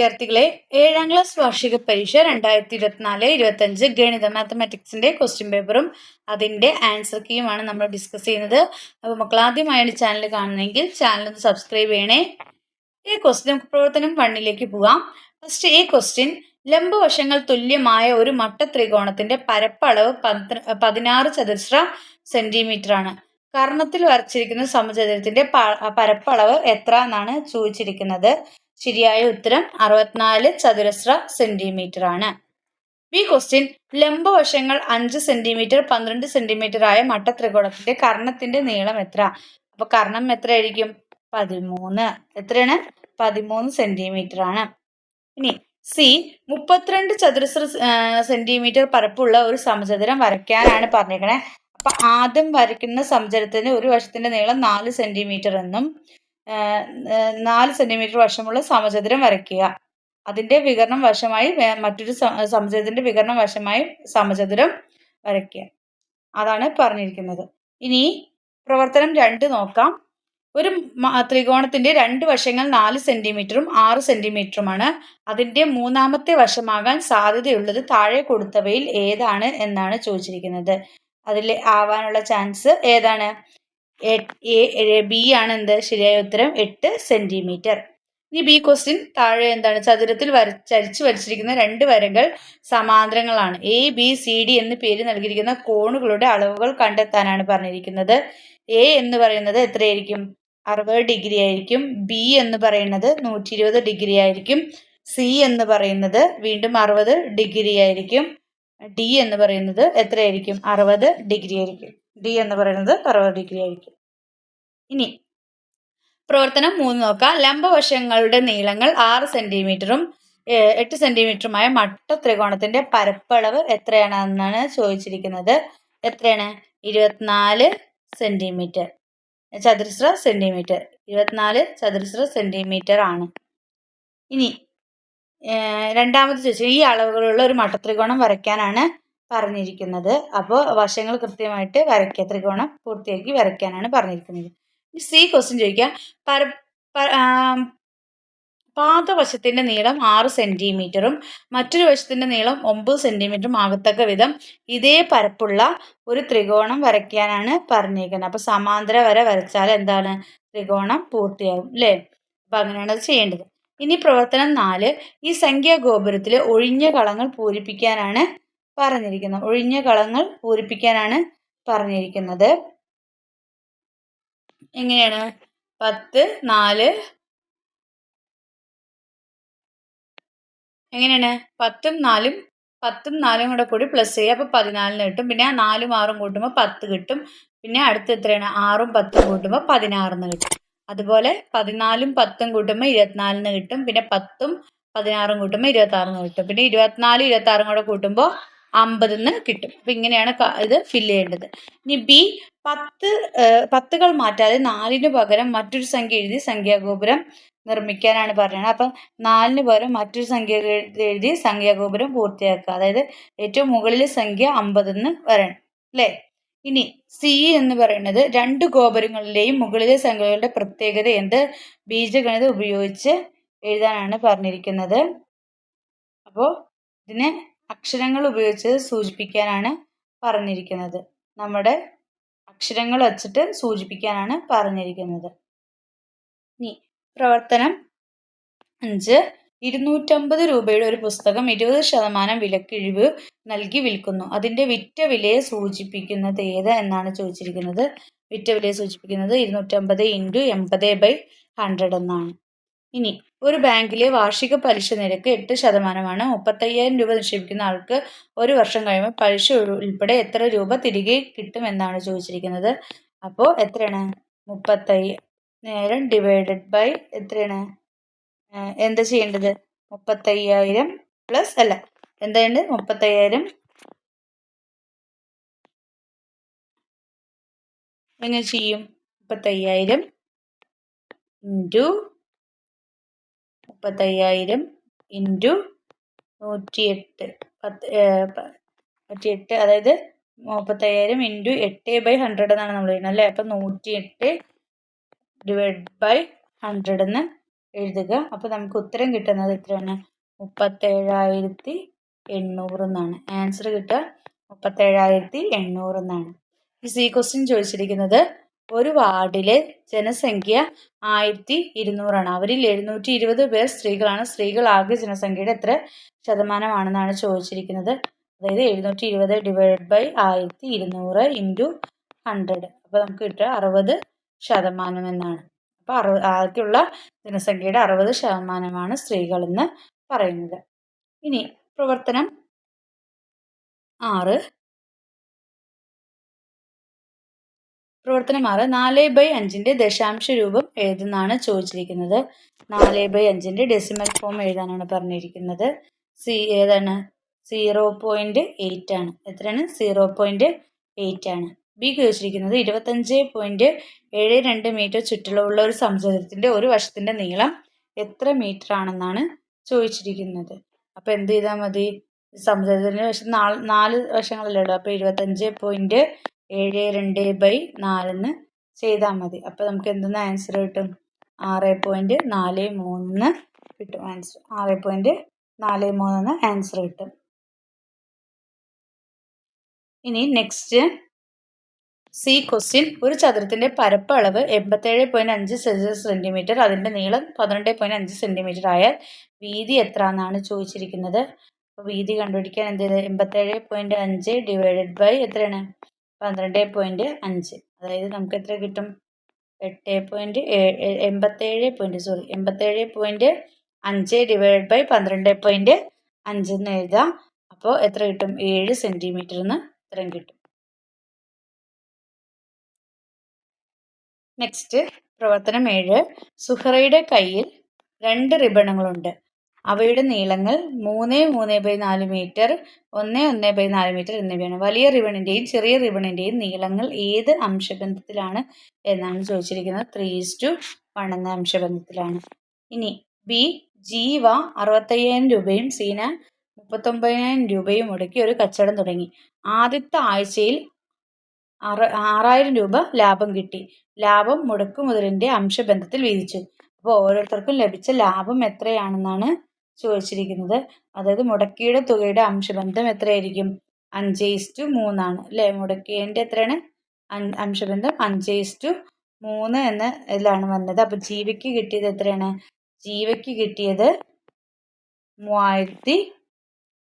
വിദ്യാർത്ഥികളെ ഏഴാം ക്ലാസ് വാർഷിക പരീക്ഷ രണ്ടായിരത്തി ഇരുപത്തിനാല് ഇരുപത്തഞ്ച് ഗണിത മാത്തമാറ്റിക്സിന്റെ ക്വസ്റ്റ്യൻ പേപ്പറും അതിന്റെ ആൻസർ കീയുമാണ് നമ്മൾ ഡിസ്കസ് ചെയ്യുന്നത്. അപ്പോൾ മക്കൾ ആദ്യമായാണ് ചാനൽ കാണുന്നതെങ്കിൽ ചാനൽ ഒന്ന് സബ്സ്ക്രൈബ് ചെയ്യണേ. ഈ ക്വസ്റ്റ്യൻ പ്രവർത്തനം വണ്ണിലേക്ക് പോവാം ഫസ്റ്റ് ഈ ക്വസ്റ്റ്യൻ ലംബവശങ്ങൾ തുല്യമായ ഒരു മട്ട ത്രികോണത്തിന്റെ പരപ്പളവ് പതിനാറ് ചതുരശ്ര സെന്റിമീറ്റർ ആണ്. കർണത്തിൽ വരച്ചിരിക്കുന്ന സമചതുരത്തിന്റെ പരപ്പളവ് എത്ര എന്നാണ് ചോദിച്ചിരിക്കുന്നത്. ശരിയായ ഉത്തരം അറുപത്തിനാല് ചതുരശ്ര സെന്റിമീറ്റർ ആണ്. ബി ക്വസ്റ്റ്യൻ ലംബവശങ്ങൾ അഞ്ച് സെന്റിമീറ്റർ പന്ത്രണ്ട് സെന്റിമീറ്റർ ആയ മട്ട ത്രികോണത്തിന്റെ കർണത്തിന്റെ നീളം എത്ര? അപ്പൊ കർണം എത്ര ആയിരിക്കും? പതിമൂന്ന്. എത്രയാണ്? പതിമൂന്ന് സെന്റിമീറ്റർ ആണ്. ഇനി സി മുപ്പത്തിരണ്ട് ചതുരശ്ര സെന്റിമീറ്റർ പരപ്പുള്ള ഒരു സമചതുരം വരയ്ക്കാനാണ് പറഞ്ഞേക്കണേ. അപ്പൊ ആദ്യം വരയ്ക്കുന്ന സമചരത്തിന് ഒരു വശത്തിന്റെ നീളം നാല് സെന്റിമീറ്റർ എന്നും നാല് സെന്റിമീറ്റർ വശമുള്ള സമചതുരം വരയ്ക്കുക. അതിന്റെ വികരണം വശമായി മറ്റൊരു സമചതുരത്തിന്റെ വികരണം വശമായി സമചതുരം വരയ്ക്കുക. അതാണ് പറഞ്ഞിരിക്കുന്നത്. ഇനി പ്രവർത്തനം രണ്ട് നോക്കാം. ഒരു ത്രികോണത്തിന്റെ രണ്ട് വശങ്ങൾ നാല് സെന്റിമീറ്ററും ആറ് സെന്റിമീറ്ററുമാണ് അതിന്റെ മൂന്നാമത്തെ വശമാകാൻ സാധ്യതയുള്ളത് താഴെ കൊടുത്തവയിൽ ഏതാണ് എന്നാണ് ചോദിച്ചിരിക്കുന്നത്. അതിൽ ആവാനുള്ള ചാൻസ് ഏതാണ്? ബി ആണ് എന്ത്? ശരിയായ ഉത്തരം. എട്ട് സെന്റിമീറ്റർ. ഇനി ബി ക്വസ്റ്റ്യൻ താഴെ എന്താണ്? ചതുരത്തിൽ വര ചരിച്ചു വരച്ചിരിക്കുന്ന രണ്ട് വരകൾ സമാന്തരങ്ങളാണ്. എ ബി സി ഡി എന്ന് പേര് നൽകിയിരിക്കുന്ന കോണുകളുടെ അളവുകൾ കണ്ടെത്താനാണ് പറഞ്ഞിരിക്കുന്നത്. എ എന്ന് പറയുന്നത് എത്രയായിരിക്കും? അറുപത് ഡിഗ്രി ആയിരിക്കും. ബി എന്ന് പറയുന്നത് നൂറ്റി ഇരുപത് ഡിഗ്രി ആയിരിക്കും. സി എന്ന് പറയുന്നത് വീണ്ടും അറുപത് ഡിഗ്രി ആയിരിക്കും. ഡി എന്ന് പറയുന്നത് എത്രയായിരിക്കും? അറുപത് ഡിഗ്രി ആയിരിക്കും. ഡി എന്ന് പറയുന്നത് അറുപത് ഡിഗ്രി ആയിരിക്കും. ഇനി പ്രവർത്തനം മൂന്ന് നോക്കാം. ലംബവശങ്ങളുടെ നീളങ്ങൾ ആറ് സെന്റിമീറ്ററും എട്ട് സെന്റിമീറ്ററുമായ മട്ട ത്രികോണത്തിന്റെ പരപ്പളവ് എത്രയാണെന്നാണ് ചോദിച്ചിരിക്കുന്നത്? എത്രയാണ്? ഇരുപത്തിനാല് സെന്റിമീറ്റർ. ചതുരശ്ര സെന്റിമീറ്റർ. ഇരുപത്തിനാല് ചതുരശ്ര സെന്റിമീറ്റർ ആണ്. ഇനി രണ്ടാമത് ചോദിച്ചത് ഈ അളവുകളുള്ള ഒരു മട്ടത്രികോണം വരയ്ക്കാനാണ് പറഞ്ഞിരിക്കുന്നത്. അപ്പോൾ വശങ്ങൾ കൃത്യമായിട്ട് വരയ്ക്കുക ത്രികോണം പൂർത്തിയാക്കി വരയ്ക്കാനാണ് പറഞ്ഞിരിക്കുന്നത്. സി ക്വസ്റ്റ്യൻ ചോദിക്കുക പര പാദവശത്തിന്റെ നീളം ആറ് സെന്റിമീറ്ററും മറ്റൊരു വശത്തിന്റെ നീളം ഒമ്പത് സെന്റിമീറ്ററും ആകത്തക്ക വിധം ഇതേ പരപ്പുള്ള ഒരു ത്രികോണം വരയ്ക്കാനാണ് പറഞ്ഞിരിക്കുന്നത് അപ്പോൾ സമാന്തര വര വരച്ചാൽ എന്താണ്? ത്രികോണം പൂർത്തിയാകും അല്ലേ അപ്പൊ അങ്ങനെയാണ് അത് ചെയ്യേണ്ടത്. ഇനി പ്രവർത്തനം നാല്. ഈ സംഖ്യാ ഗോപുരത്തിലെ ഒഴിഞ്ഞ കളങ്ങൾ പൂരിപ്പിക്കാനാണ് പറഞ്ഞിരിക്കുന്നത് ഒഴിഞ്ഞ കളങ്ങൾ പൂരിപ്പിക്കാനാണ് പറഞ്ഞിരിക്കുന്നത്. എങ്ങനെയാണ്? പത്ത് നാല്. എങ്ങനെയാണ്? പത്തും നാലും പത്തും നാലും കൂടെ കൂടി പ്ലസ് ചെയ്യുക. അപ്പോൾ പതിനാലിന് കിട്ടും. പിന്നെ നാലും ആറും കൂട്ടുമ്പോൾ പത്ത് കിട്ടും. പിന്നെ അടുത്ത് എത്രയാണ്? ആറും പത്തും കൂട്ടുമ്പോൾ പതിനാറിന് കിട്ടും. അതുപോലെ പതിനാലും പത്തും കൂട്ടുമ്പോൾ ഇരുപത്തിനാലിന് കിട്ടും. പിന്നെ പത്തും പതിനാറും കൂട്ടുമ്പോൾ ഇരുപത്തി ആറിന് കിട്ടും. പിന്നെ ഇരുപത്തിനാലും ഇരുപത്തി ആറും കൂടെ കൂട്ടുമ്പോൾ അമ്പതിന്ന് കിട്ടും. അപ്പം ഇങ്ങനെയാണ് ഇത് ഫില്ല് ചെയ്യേണ്ടത്. ഇനി ബി പത്ത് പത്തുകൾ മാറ്റാതെ നാലിന് പകരം മറ്റൊരു സംഖ്യ എഴുതി സംഖ്യാഗോപുരം നിർമ്മിക്കാനാണ് പറയുന്നത് അപ്പം നാലിന് പകരം മറ്റൊരു സംഖ്യ എഴുതി സംഖ്യാഗോപുരം പൂർത്തിയാക്കുക. അതായത് ഏറ്റവും മുകളിലെ സംഖ്യ അമ്പതെന്ന് വരണം. അല്ലേ? ഇനി സി എന്ന് പറയുന്നത് രണ്ട് ഗോപുരങ്ങളിലെയും മുകളിലെ സംഖ്യകളുടെ പ്രത്യേകത എന്ത്? ബീജഗണിതം ഉപയോഗിച്ച് എഴുതാനാണ് പറഞ്ഞിരിക്കുന്നത്. അപ്പോൾ ഇതിനെ അക്ഷരങ്ങൾ ഉപയോഗിച്ച് സൂചിപ്പിക്കാനാണ് പറഞ്ഞിരിക്കുന്നത്. നമ്മുടെ അക്ഷരങ്ങൾ വച്ചിട്ട് സൂചിപ്പിക്കാനാണ് പറഞ്ഞിരിക്കുന്നത്. ഇനി പ്രവർത്തനം അഞ്ച്. ഇരുന്നൂറ്റമ്പത് രൂപയുടെ ഒരു പുസ്തകം ഇരുപത് ശതമാനം വിലക്കിഴിവ് നൽകി വിൽക്കുന്നു. അതിന്റെ വിറ്റ വിലയെ സൂചിപ്പിക്കുന്നത് ഏത് എന്നാണ് ചോദിച്ചിരിക്കുന്നത്. വിറ്റ വിലയെ സൂചിപ്പിക്കുന്നത് ഇരുന്നൂറ്റമ്പത് ഇന്റു എൺപത് ബൈ ഹൺഡ്രഡ് എന്നാണ്. ഇനി ഒരു ബാങ്കിലെ വാർഷിക പലിശ നിരക്ക് എട്ട് ശതമാനമാണ്. മുപ്പത്തയ്യായിരം രൂപ നിക്ഷേപിക്കുന്ന ആൾക്ക് ഒരു വർഷം കഴിയുമ്പോൾ പലിശ ഉൾപ്പെടെ എത്ര രൂപ തിരികെ കിട്ടുമെന്നാണ് ചോദിച്ചിരിക്കുന്നത്. അപ്പോൾ എത്രയാണ്? മുപ്പത്തയ്യായിരം ഡിവൈഡഡ് ബൈ എത്രയാണ്? എന്താ ചെയ്യേണ്ടത്? മുപ്പത്തയ്യായിരം പ്ലസ് അല്ല. എന്താണ് മുപ്പത്തയ്യായിരം. എങ്ങനെ ചെയ്യും? മുപ്പത്തയ്യായിരം ഇന്റു മുപ്പത്തയ്യായിരം ഇന്റു നൂറ്റിയെട്ട്. പത്ത് നൂറ്റിയെട്ട് അതായത് മുപ്പത്തയ്യായിരം ഇന്റു എട്ട് ബൈ ഹൺഡ്രഡ് എന്നാണ് നമ്മൾ എഴുതുന്നത് അല്ലേ? അപ്പം നൂറ്റിയെട്ട് ഡിവൈഡ് ബൈ ഹൺഡ്രഡ് എന്ന് എഴുതുക. അപ്പോൾ നമുക്ക് ഉത്തരം കിട്ടുന്നത് എത്രയാണ്? മുപ്പത്തേഴായിരത്തി എണ്ണൂറ് എന്നാണ്. ആൻസർ കിട്ടുക മുപ്പത്തേഴായിരത്തി എണ്ണൂറ് എന്നാണ്. ഈ സി ക്വസ്റ്റ്യൻ ചോദിച്ചിരിക്കുന്നത് ഒരു വാർഡിലെ ജനസംഖ്യ ആയിരത്തി ഇരുന്നൂറാണ്. അവരിൽ എഴുന്നൂറ്റി ഇരുപത് പേർ സ്ത്രീകളാണ്. സ്ത്രീകൾ ആകെ ജനസംഖ്യയുടെ എത്ര ശതമാനമാണെന്നാണ് ചോദിച്ചിരിക്കുന്നത്. അതായത് എഴുന്നൂറ്റി ഇരുപത് ഡിവൈഡ് ബൈ ആയിരത്തി ഇരുന്നൂറ് ഇന്റു ഹൺഡ്രഡ് അപ്പോൾ നമുക്ക് കിട്ടുക അറുപത് ശതമാനം എന്നാണ്. അപ്പോൾ അറു ആകെയുള്ള ജനസംഖ്യയുടെ അറുപത് ശതമാനമാണ് സ്ത്രീകളെന്ന് പറയുന്നത്. ഇനി പ്രവർത്തനം ആറ്. പ്രവർത്തനം ആറ്. നാല് ബൈ അഞ്ചിന്റെ ദശാംശ രൂപം എഴുതുന്നതാണ് ചോദിച്ചിരിക്കുന്നത്. നാല് ബൈ അഞ്ചിന്റെ ഡെസിമൽ ഫോം എഴുതാനാണ് പറഞ്ഞിരിക്കുന്നത്. സി ഏതാണ്? സീറോ പോയിന്റ് എയ്റ്റ് ആണ്. എത്രയാണ്? സീറോ പോയിന്റ് എയ്റ്റ് ആണ്. ബി ചോദിച്ചിരിക്കുന്നത് ഇരുപത്തഞ്ച് പോയിന്റ് ഏഴ് രണ്ട് മീറ്റർ ചുറ്റളവുള്ള ഒരു സമചതുരത്തിന്റെ ഒരു വശത്തിന്റെ നീളം എത്ര മീറ്റർ ആണെന്നാണ് ചോദിച്ചിരിക്കുന്നത്. അപ്പോൾ എന്ത് ചെയ്താൽ മതി? സമചതുരത്തിന്റെ വശം നാല് നാല് വശങ്ങളല്ലേ ഉള്ളൂ. അപ്പോൾ ഇരുപത്തഞ്ച് പോയിന്റ് ഏഴ് രണ്ട് ബൈ നാലെന്ന് ചെയ്താൽ മതി. അപ്പോൾ നമുക്ക് എന്തെന്ന് ആൻസർ കിട്ടും? ആറ് പോയിന്റ് നാല് മൂന്ന് കിട്ടും ആൻസർ ആറ് പോയിന്റ് നാല് മൂന്ന് ആൻസർ കിട്ടും. ഇനി നെക്സ്റ്റ് സി ക്വസ്റ്റ്യൻ ഒരു ചതുരത്തിന്റെ പരപ്പളവ് എൺപത്തേഴ് പോയിന്റ് അഞ്ച് സെന്റിമീറ്റർ അതിന്റെ നീളം പന്ത്രണ്ട് പോയിന്റ് അഞ്ച് സെന്റിമീറ്റർ ആയാൽ വീതി എത്ര എന്നാണ് ചോദിച്ചിരിക്കുന്നത്? അപ്പോൾ വീതി കണ്ടുപിടിക്കാൻ എന്ത് ചെയ്ത്? എൺപത്തേഴ് പോയിന്റ് അഞ്ച് ഡിവൈഡഡ് ബൈ എത്രയാണ്? പന്ത്രണ്ട് പോയിന്റ് അഞ്ച്. അതായത് നമുക്ക് എത്ര കിട്ടും? എട്ട് പോയിന്റ് എൺപത്തേഴ് പോയിന്റ് സോറി എൺപത്തേഴ് പോയിന്റ് അഞ്ച് ഡിവൈഡ് ബൈ പന്ത്രണ്ട് പോയിന്റ് അഞ്ച് എന്ന് എഴുതാം. അപ്പോൾ എത്ര കിട്ടും? ഏഴ് സെന്റിമീറ്റർ എന്ന് ഇത്രയും കിട്ടും. നെക്സ്റ്റ് പ്രവർത്തനം ഏഴ്. സുഹറയുടെ കയ്യിൽ രണ്ട് റിബണുകളുണ്ട് അവയുടെ നീളങ്ങൾ മൂന്ന് മൂന്ന് ബൈ നാല് മീറ്റർ ഒന്ന് ഒന്ന് ബൈ നാല് മീറ്റർ എന്നിവയാണ്. വലിയ റിബണിന്റെയും ചെറിയ റിബണിന്റെയും നീളങ്ങൾ ഏത് അംശബന്ധത്തിലാണ് എന്നാണ് ചോദിച്ചിരിക്കുന്നത്. ത്രീ ഇസ് ടു വൺ എന്ന അംശബന്ധത്തിലാണ്. ഇനി ബി ജീവ അറുപത്തയ്യായിരം രൂപയും സീന മുപ്പത്തൊമ്പതിനായിരം രൂപയും മുടക്കി ഒരു കച്ചവടം തുടങ്ങി. ആദ്യത്തെ ആഴ്ചയിൽ ആറ് ആറായിരം രൂപ ലാഭം കിട്ടി. ലാഭം മുടക്കുമുതലിന്റെ അംശബന്ധത്തിൽ വീതിച്ചു. അപ്പോൾ ഓരോരുത്തർക്കും ലഭിച്ച ലാഭം എത്രയാണെന്നാണ് ചോദിച്ചിരിക്കുന്നത്. അതായത് മുടക്കിയുടെ തുകയുടെ അംശബന്ധം എത്രയായിരിക്കും? അഞ്ച് ഇസ്റ്റു മൂന്നാണ്. അല്ലേ? മുടക്കിയതിന്റെ എത്രയാണ്? അംശബന്ധം അഞ്ച് ഇസ്റ്റു മൂന്ന് എന്ന ഇതിലാണ് വന്നത്. അപ്പോൾ ജീവയ്ക്ക് കിട്ടിയത് എത്രയാണ്? ജീവയ്ക്ക് കിട്ടിയത് മൂവായിരത്തി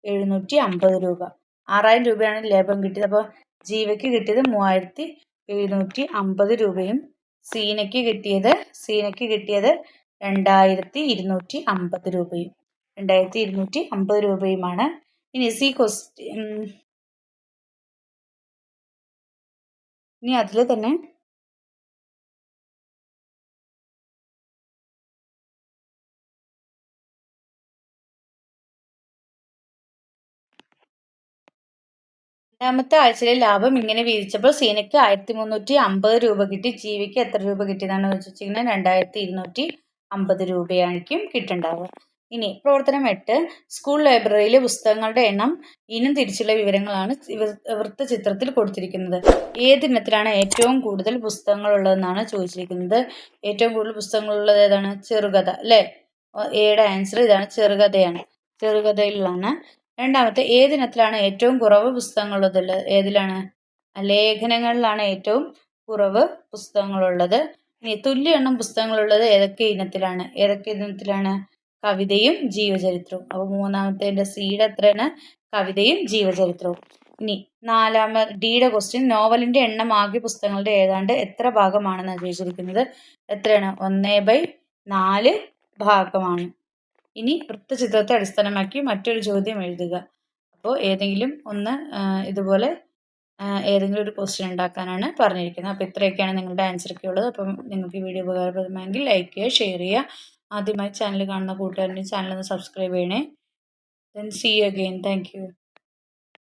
എഴുന്നൂറ്റി അമ്പത് രൂപ. ആറായിരം രൂപയാണ് ലേബം കിട്ടിയത്. അപ്പോൾ ജീവയ്ക്ക് കിട്ടിയത് മൂവായിരത്തി എഴുന്നൂറ്റി അമ്പത് രൂപയും സീനയ്ക്ക് കിട്ടിയത് സീനയ്ക്ക് കിട്ടിയത് രണ്ടായിരത്തി ഇരുന്നൂറ്റി അമ്പത് രൂപയും. രണ്ടായിരത്തി ഇരുന്നൂറ്റി അമ്പത് രൂപയുമാണ്. ഇനി സി ക്വസ്റ്റ്യൻ ഇനി അതിൽ തന്നെ രണ്ടാമത്തെ ആഴ്ചയിലെ ലാഭം ഇങ്ങനെ വീതിച്ചപ്പോൾ സീനയ്ക്ക് ആയിരത്തി മുന്നൂറ്റി അമ്പത് രൂപ കിട്ടി. ജീവിക്ക് എത്ര രൂപ കിട്ടിയതാണെന്ന് ചോദിച്ചിരിക്കുന്നത് രണ്ടായിരത്തി ഇരുന്നൂറ്റി അമ്പത് രൂപയായിരിക്കും കിട്ടുണ്ടാവുക ഇനി പ്രവർത്തനം എട്ട് സ്കൂൾ ലൈബ്രറിയിലെ പുസ്തകങ്ങളുടെ എണ്ണം. ഇനം തിരിച്ചുള്ള വിവരങ്ങളാണ് വൃത്തചിത്രത്തിൽ കൊടുത്തിരിക്കുന്നത്. ഏതിനത്തിലാണ് ഏറ്റവും കൂടുതൽ പുസ്തകങ്ങൾ ഉള്ളതെന്നാണ് ചോദിച്ചിരിക്കുന്നത്. ഏറ്റവും കൂടുതൽ പുസ്തകങ്ങൾ പുസ്തകങ്ങളുള്ളത് ഏതാണ്? ചെറുകഥ അല്ലേ? എയുടെ ആൻസർ ഇതാണ് ചെറുകഥയാണ്. ചെറുകഥയിലാണ്. രണ്ടാമത്തെ ഏതിനത്തിലാണ് ഏറ്റവും കുറവ് പുസ്തകങ്ങൾ ഉള്ളത് ഏതിലാണ്? ലേഖനങ്ങളിലാണ് ഏറ്റവും കുറവ് പുസ്തകങ്ങളുള്ളത്. ഇനി തുല്യ എണ്ണം പുസ്തകങ്ങളുള്ളത് ഏതൊക്കെ ഇനത്തിലാണ്? ഏതൊക്കെ ഇനത്തിലാണ്? കവിതയും ജീവചരിത്രവും. അപ്പോൾ മൂന്നാമത്തെ സീഡ് എത്രയാണ്? കവിതയും ജീവചരിത്രവും. ഇനി നാലാമ ഡിയുടെ ക്വസ്റ്റ്യൻ നോവലിന്റെ എണ്ണം ആകെ പുസ്തകങ്ങളുടെ ഏതാണ്ട് എത്ര ഭാഗമാണെന്ന് ചോദിച്ചിരിക്കുന്നത്? എത്രയാണ്? ഒന്നേ ബൈ നാല് ഭാഗമാണ്. ഇനി വൃത്തചിത്രത്തെ അടിസ്ഥാനമാക്കി മറ്റൊരു ചോദ്യം എഴുതുക. അപ്പോൾ ഏതെങ്കിലും ഒന്ന് ഇതുപോലെ ഏതെങ്കിലും ഒരു ക്വസ്റ്റ്യൻ ഉണ്ടാക്കാനാണ് പറഞ്ഞിരിക്കുന്നത്. അപ്പോൾ ഇത്രയൊക്കെയാണ് നിങ്ങളുടെ ആൻസർ ഒക്കെ ഉള്ളത്. അപ്പം നിങ്ങൾക്ക് ഈ വീഡിയോ ഉപകാരപ്രദമായെങ്കിൽ ലൈക്ക് ചെയ്യുക ഷെയർ ചെയ്യുക. ആദ്യമായി ചാനൽ കാണുന്ന കൂട്ടുകാരന്റെ ചാനൽ ഒന്ന് സബ്സ്ക്രൈബ് ചെയ്യണേ. Then see again thank you